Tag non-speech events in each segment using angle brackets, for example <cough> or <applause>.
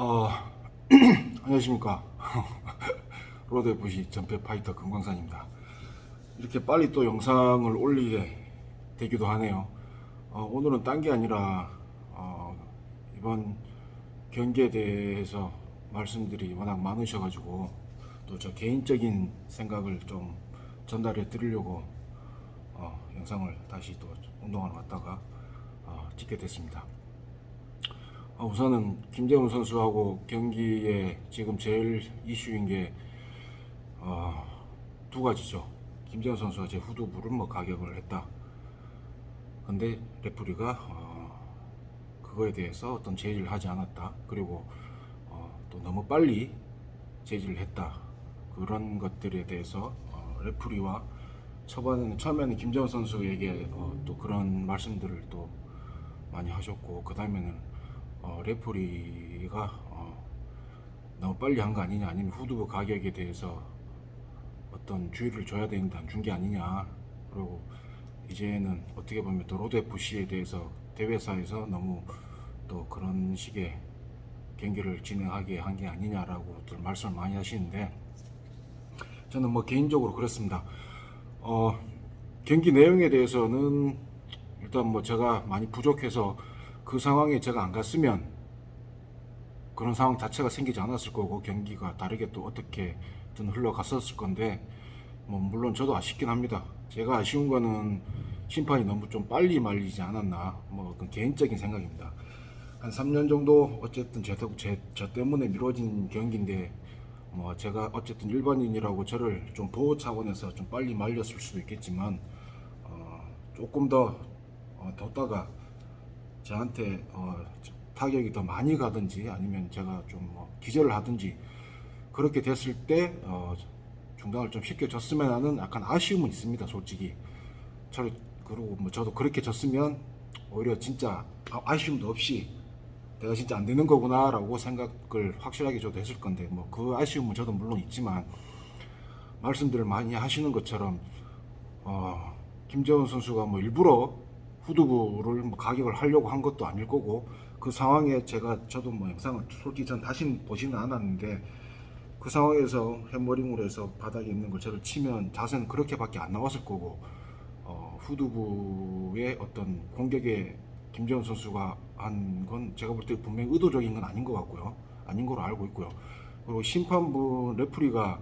어, <clears throat> 안녕하십니까. <laughs> FC 전패 파이터 금광산입니다. 이렇게 빨리 또 영상을 올리게 되기도 하네요. 어, 오늘은 딴 게 아니라, 어, 이번 경기에 대해서 말씀들이 워낙 많으셔가지고, 또 저 개인적인 생각을 좀 전달해 드리려고, 어, 영상을 다시 또 운동하러 갔다가, 어, 찍게 됐습니다. 아, 우선은 김재훈 선수하고 경기에 지금 제일 이슈인 게, 어, 두 가지죠. 김재훈 선수가 제 후두부를 뭐 가격을 했다. 근데 레프리가, 어, 그거에 대해서 어떤 제지를 하지 않았다. 그리고, 어, 또 너무 빨리 제지를 했다. 그런 것들에 대해서, 어, 레프리와 초반에는, 처음에는 김재훈 선수에게 어, 또 그런 말씀들을 또 많이 하셨고, 그 다음에는 어, 레프리가 어, 너무 빨리 한 거 아니냐 아니면 후두부 가격에 대해서 어떤 주의를 줘야 되는데 안준게 아니냐 그리고 이제는 어떻게 보면 또 로드 FC에 대해서 대회사에서 너무 또 그런 식의 경기를 진행하게 한 게 아니냐라고 들 말씀을 많이 하시는데 저는 뭐 개인적으로 그렇습니다. 어, 경기 내용에 대해서는 일단 뭐 제가 많이 부족해서 그 상황에 제가 안 갔으면 그런 상황 자체가 생기지 않았을 거고 경기가 다르게 또 어떻게든 흘러갔었을 건데 뭐 물론 저도 아쉽긴 합니다. 제가 아쉬운 거는 심판이 너무 좀 빨리 말리지 않았나 뭐 개인적인 생각입니다. 한 3년 정도 어쨌든 제, 제, 저 때문에 미뤄진 경기인데 뭐 제가 어쨌든 일반인이라고 저를 좀 보호 차원에서 좀 빨리 말렸을 수도 있겠지만 어, 조금 더 어, 뒀다가 저한테 어, 타격이 더 많이 가든지 아니면 제가 좀 뭐 기절을 하든지 그렇게 됐을 때 어, 중단을 좀 쉽게 줬으면 하는 약간 아쉬움은 있습니다 솔직히. 저 그리고 뭐 저도 그렇게 졌으면 오히려 진짜 아- 아쉬움도 없이 내가 진짜 안 되는 거구나라고 생각을 확실하게 저도 했을 건데 뭐 그 아쉬움은 저도 물론 있지만 말씀들을 많이 하시는 것처럼 어, 김재원 선수가 뭐 일부러 후두부를 뭐 가격을 하려고 한 것도 아닐 거고 그 상황에 제가 저도 뭐 영상을 솔직히 전 다시 보지는 않았는데 그 상황에서 해머링으로 해서 바닥에 있는 걸 저를 치면 자세는 그렇게밖에 안 나왔을 거고 어, 후두부의 어떤 공격에 김재원 선수가 한 건 제가 볼 때 분명히 의도적인 건 아닌 것 같고요. 아닌 걸로 알고 있고요. 그리고 심판부 레프리가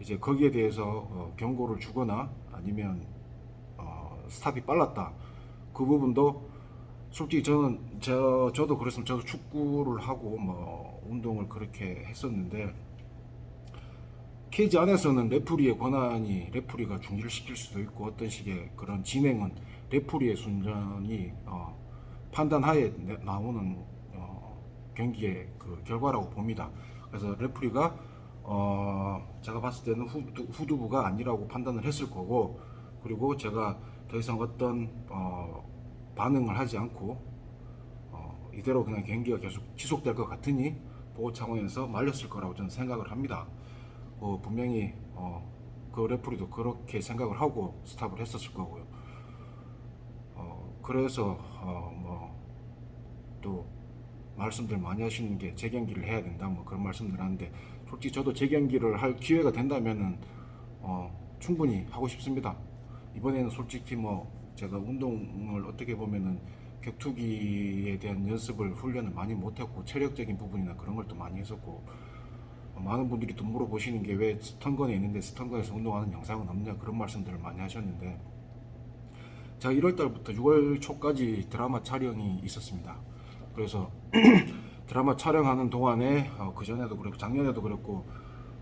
이제 거기에 대해서 어, 경고를 주거나 아니면 어, 스탑이 빨랐다 그 부분도 솔직히 저는 저 저도 그랬으면 저도 축구를 하고 뭐 운동을 그렇게 했었는데 케이지 안에서는 레프리의 권한이 레프리가 중지를 시킬 수도 있고 어떤 식의 그런 진행은 레프리의 순전히 어, 판단하에 내- 나오는 어, 경기의 그 결과라고 봅니다. 그래서 레프리가 어, 제가 봤을 때는 후두, 후두부가 아니라고 판단을 했을 거고 그리고 제가 더 이상 어떤 어, 반응을 하지 않고 어, 이대로 그냥 경기가 계속 지속될 것 같으니 보호 차원에서 말렸을 거라고 저는 생각을 합니다. 어, 분명히 어, 그 레프리도 그렇게 생각을 하고 스탑을 했었을 거고요. 어, 그래서 어, 뭐또 말씀들 많이 하시는 게 재경기를 해야 된다 뭐 그런 말씀들 하는데 솔직히 저도 재경기를 할 기회가 된다면은 어, 충분히 하고 싶습니다. 이번에는 솔직히 뭐 제가 운동을 어떻게 보면은 격투기에 대한 연습을 훈련을 많이 못했고 체력적인 부분이나 그런 걸 또 많이 했었고 어, 많은 분들이 또 물어보시는 게 왜 스턴건에 있는데 스턴건에서 운동하는 영상은 없냐 그런 말씀들을 많이 하셨는데 제가 1월 달부터 6월 초까지 드라마 촬영이 있었습니다. 그래서 <clears throat> 드라마 촬영하는 동안에 어, 그 전에도 그랬고 작년에도 그랬고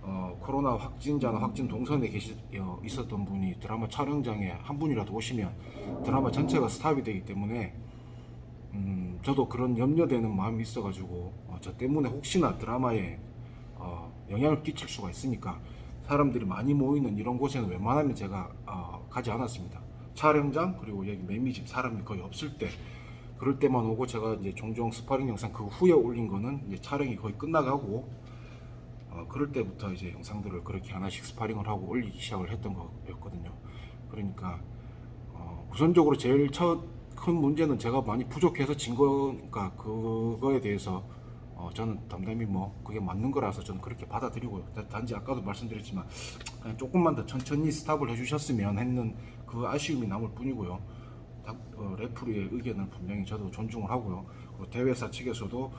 어, 코로나 확진자나 확진 동선에 계시 어, 있었던 분이 드라마 촬영장에 한 분이라도 오시면 드라마 전체가 스탑이 되기 때문에 음, 저도 그런 염려되는 마음이 있어가지고 어, 저 때문에 혹시나 드라마에 어, 영향을 끼칠 수가 있으니까 사람들이 많이 모이는 이런 곳에는 웬만하면 제가 어, 가지 않았습니다. 촬영장 그리고 여기 매미집 사람이 거의 없을 때 그럴 때만 오고 제가 이제 종종 스파링 영상 그 후에 올린 거는 이제 촬영이 거의 끝나가고 어, 그럴 때부터 이제 영상들을 그렇게 하나씩 스파링을 하고 올리기 시작을 했던 거였거든요. 그러니까 어, 우선적으로 제일 첫 큰 문제는 제가 많이 부족해서 진 거니까 그거에 대해서 어, 저는 담담히 뭐 그게 맞는 거라서 저는 그렇게 받아들이고요. 다- 단지 아까도 말씀드렸지만 조금만 더 천천히 스탑을 해주셨으면 했는 그 아쉬움이 남을 뿐이고요. 다- 어, 레프리의 의견을 분명히 저도 존중을 하고요. 대회사 측에서도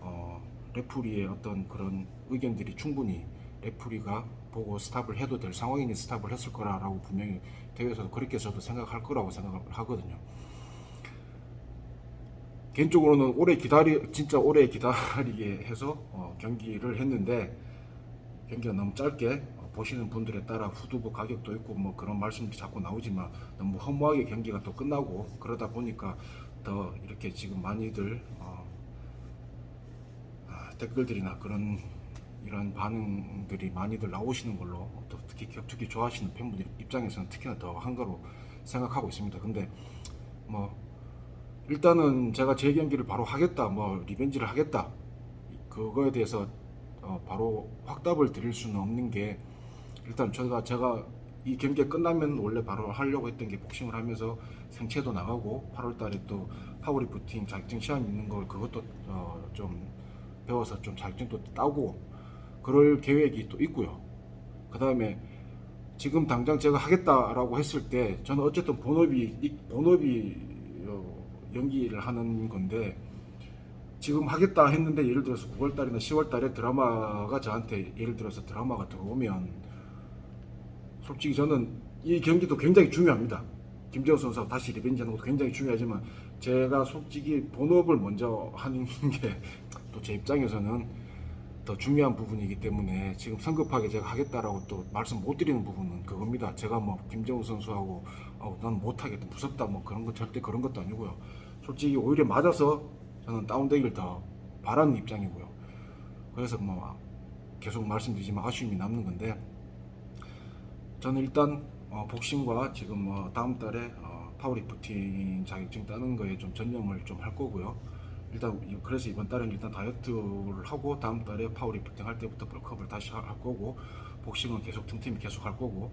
어, 레프리의 어떤 그런 의견들이 충분히 레프리가 보고 스탑을 해도 될 상황이니 스탑을 했을 거라라고 분명히 대회에서도 그렇게 저도 생각할 거라고 생각을 하거든요. 개인적으로는 오래 기다리 진짜 오래 기다리게 해서 어, 경기를 했는데 경기가 너무 짧게 어, 보시는 분들에 따라 후두부 가격도 있고 뭐 그런 말씀이 자꾸 나오지만 너무 허무하게 경기가 또 끝나고 그러다 보니까 더 이렇게 지금 많이들 어, 아, 댓글들이나 그런 이런 반응들이 많이들 나오시는 걸로 또 특히 격투기 좋아하시는 팬분들 입장에서는 특히나 더 한가로 생각하고 있습니다. 근데 뭐 일단은 제가 제 경기를 바로 하겠다, 뭐 리벤지를 하겠다 그거에 대해서 어, 바로 확답을 드릴 수는 없는 게 일단 제가 제가 이 경기가 끝나면 원래 바로 하려고 했던 게 복싱을 하면서 생체도 나가고 8월달에 또 파워리프팅 자격증 시험 있는 걸 그것도 어, 좀 배워서 좀 자격증도 따고 그럴 계획이 또 있고요. 그 다음에 지금 당장 제가 하겠다라고 했을 때 저는 어쨌든 본업이 이- 본업이 어, 연기를 하는 건데 지금 하겠다 했는데 예를 들어서 9월 달이나 10월 달에 드라마가 저한테 예를 들어서 드라마가 들어오면 솔직히 저는 이 경기도 굉장히 중요합니다. 김재호 선수하고 다시 리벤지 하는 것도 굉장히 중요하지만 제가 솔직히 본업을 먼저 하는 <laughs> 게 또 제 입장에서는 더 중요한 부분이기 때문에 지금 성급하게 제가 하겠다라고 또 말씀 못 드리는 부분은 그겁니다. 제가 뭐 김정우 선수하고 어, 난 못하겠다 무섭다 뭐 그런 거 절대 그런 것도 아니고요. 솔직히 오히려 맞아서 저는 다운되기를 더 바라는 입장이고요. 그래서 뭐 계속 말씀드리지만 아쉬움이 남는 건데 저는 일단 어, 복싱과 지금 뭐 다음 달에 어, 파워리프팅 자격증 따는 거에 좀 전념을 좀 할 거고요. 일단 이- 그래서 이번 달에는 일단 다이어트를 하고 다음 달에 파워리프팅 할 때부터 벌크업을 다시 할 거고 복싱은 계속 틈틈이 계속 할 거고.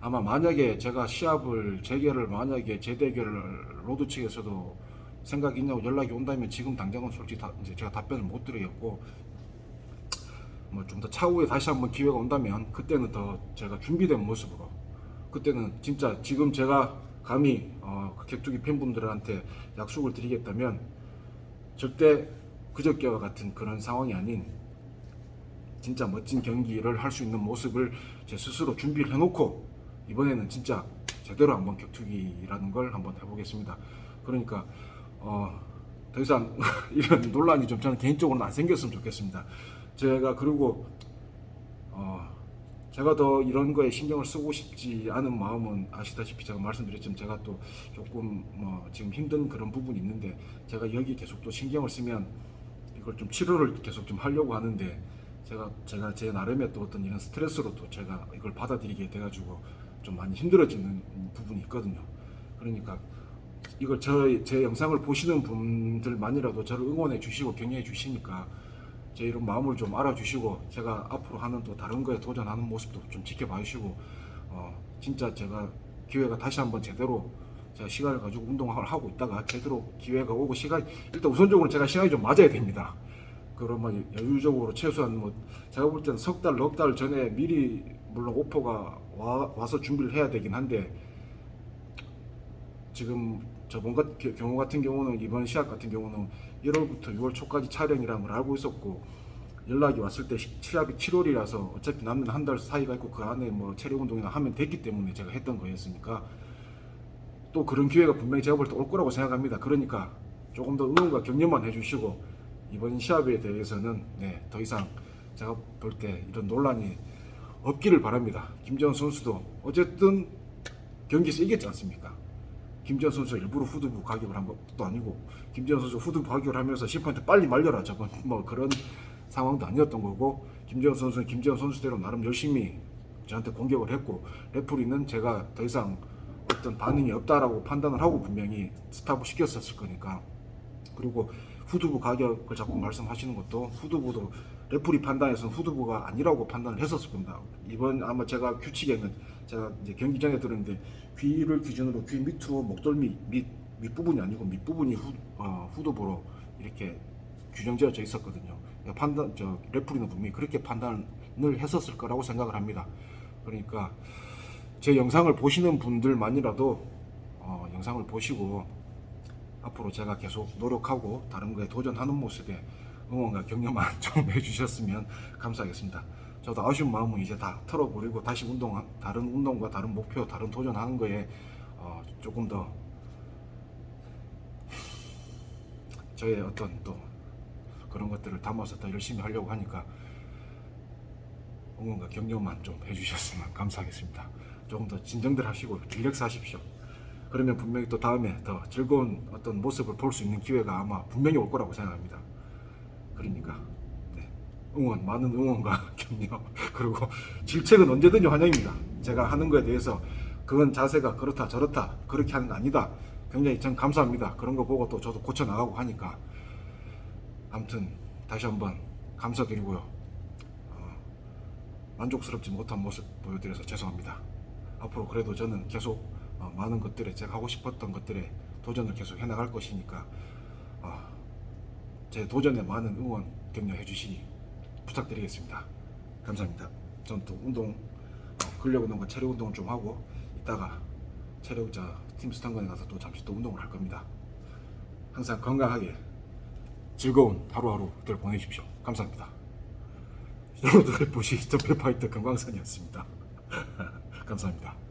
아마 만약에 제가 시합을 재개를 만약에 재대결을 로드 측에서도 생각이 있냐고 연락이 온다면 지금 당장은 솔직히 다, 이제 제가 답변을 못 드리겠고 뭐 좀 더 차후에 다시 한번 기회가 온다면 그때는 더 제가 준비된 모습으로 그때는 진짜 지금 제가 감히 어, 그 격투기 팬분들한테 약속을 드리겠다면 절대 그저께와 같은 그런 상황이 아닌 진짜 멋진 경기를 할 수 있는 모습을 제 스스로 준비를 해놓고 이번에는 진짜 제대로 한번 격투기라는 걸 한번 해보겠습니다. 그러니까 어, 더 이상 <laughs> 이런 논란이 좀 저는 개인적으로는 안 생겼으면 좋겠습니다. 제가 그리고 어, 제가 더 이런 거에 신경을 쓰고 싶지 않은 마음은 아시다시피 제가 말씀드렸지만 제가 또 조금 뭐 지금 힘든 그런 부분이 있는데 제가 여기 계속 또 신경을 쓰면 이걸 좀 치료를 계속 좀 하려고 하는데 제가 제가 제 나름의 또 어떤 이런 스트레스로 또 제가 이걸 받아들이게 돼가지고 좀 많이 힘들어지는 부분이 있거든요. 그러니까 이걸 저 제 영상을 보시는 분들만이라도 저를 응원해 주시고 격려해 주시니까 제 이런 마음을 좀 알아주시고 제가 앞으로 하는 또 다른 거에 도전하는 모습도 좀 지켜봐 주시고 어, 진짜 제가 기회가 다시 한번 제대로 제가 시간을 가지고 운동을 하고 있다가 제대로 기회가 오고 시간 일단 우선적으로 제가 시간이 좀 맞아야 됩니다. 그러면 여유적으로 최소한 뭐 제가 볼 때는 석 달, 넉 달 전에 미리 물론 오퍼가 와, 와서 준비를 해야 되긴 한데 지금 같- 겨- 경우 같은 경우는 이번 시합 같은 경우는 1월부터 6월 초까지 촬영이라는 걸 알고 있었고 연락이 왔을 때 시- 시합이 7월이라서 어차피 남는 한 달 사이가 있고 그 안에 뭐 체력 운동이나 하면 됐기 때문에 제가 했던 거였으니까 또 그런 기회가 분명히 제가 볼 때 올 거라고 생각합니다. 그러니까 조금 더 응원과 격려만 해주시고 이번 시합에 대해서는 네, 더 이상 제가 볼 때 이런 논란이 없기를 바랍니다. 김재원 선수도 어쨌든 경기에서 이겼지 않습니까? 김재원 선수 일부러 후두부 가격을 한 것도 아니고 김재원 선수 후두부 가격을 하면서 심판한테 빨리 말려라 저건 <laughs> 뭐 그런 상황도 아니었던 거고 김재원 선수는 김재원 선수대로 나름 열심히 저한테 공격을 했고 레프리는 제가 더 이상 어떤 반응이 없다라고 판단을 하고 분명히 스탑을 시켰었을 거니까. 그리고 후두부 가격을 자꾸 말씀하시는 것도 후두부도 레프리 판단에서는 후두부가 아니라고 판단을 했었을 겁니다. 이번 아마 제가 규칙에는 제가 이제 경기 전에 들었는데 귀를 기준으로 귀 밑으로 목덜미 밑 밑부분이 아니고 밑부분이 후, 어, 후두부로 이렇게 규정지어져 있었거든요. 판단 저 레프리는 분명히 그렇게 판단을 했었을 거라고 생각을 합니다. 그러니까 제 영상을 보시는 분들만이라도 어, 영상을 보시고 앞으로 제가 계속 노력하고 다른 거에 도전하는 모습에 응원과 격려만 <laughs> 좀 해주셨으면 감사하겠습니다. 저도 아쉬운 마음은 이제 다 털어버리고 다시 운동, 다른 운동과 다른 목표, 다른 도전하는 거에 어, 조금 더 저의 어떤 또 그런 것들을 담아서 더 열심히 하려고 하니까 응원과 격려만 좀 해주셨으면 감사하겠습니다. 조금 더 진정들 하시고 릴렉스 하십시오. 그러면 분명히 또 다음에 더 즐거운 어떤 모습을 볼 수 있는 기회가 아마 분명히 올 거라고 생각합니다. 그러니까 네. 응원 많은 응원과 <laughs> 격려 그리고 질책은 언제든지 환영입니다. 제가 하는 거에 대해서 그건 자세가 그렇다 저렇다 그렇게 하는 거 아니다. 굉장히 전 감사합니다. 그런 거 보고 또 저도 고쳐 나가고 하니까 아무튼 다시 한번 감사드리고요. 어, 만족스럽지 못한 모습 보여드려서 죄송합니다. 앞으로 그래도 저는 계속 어, 많은 것들에 제가 하고 싶었던 것들에 도전을 계속 해나갈 것이니까 어, 제 도전에 많은 응원 격려해 주시기 부탁드리겠습니다. 감사합니다. 전 또 운동 어, 근력 운동과 체력 운동을 좀 하고 이따가 체력자 팀 스탄건에 가서 또 잠시 또 운동을 할 겁니다. 항상 건강하게 즐거운 하루하루들 보내십시오. 감사합니다. <laughs> 여러분들 보시 점프 파이터 건강선이었습니다. <laughs> 감사합니다.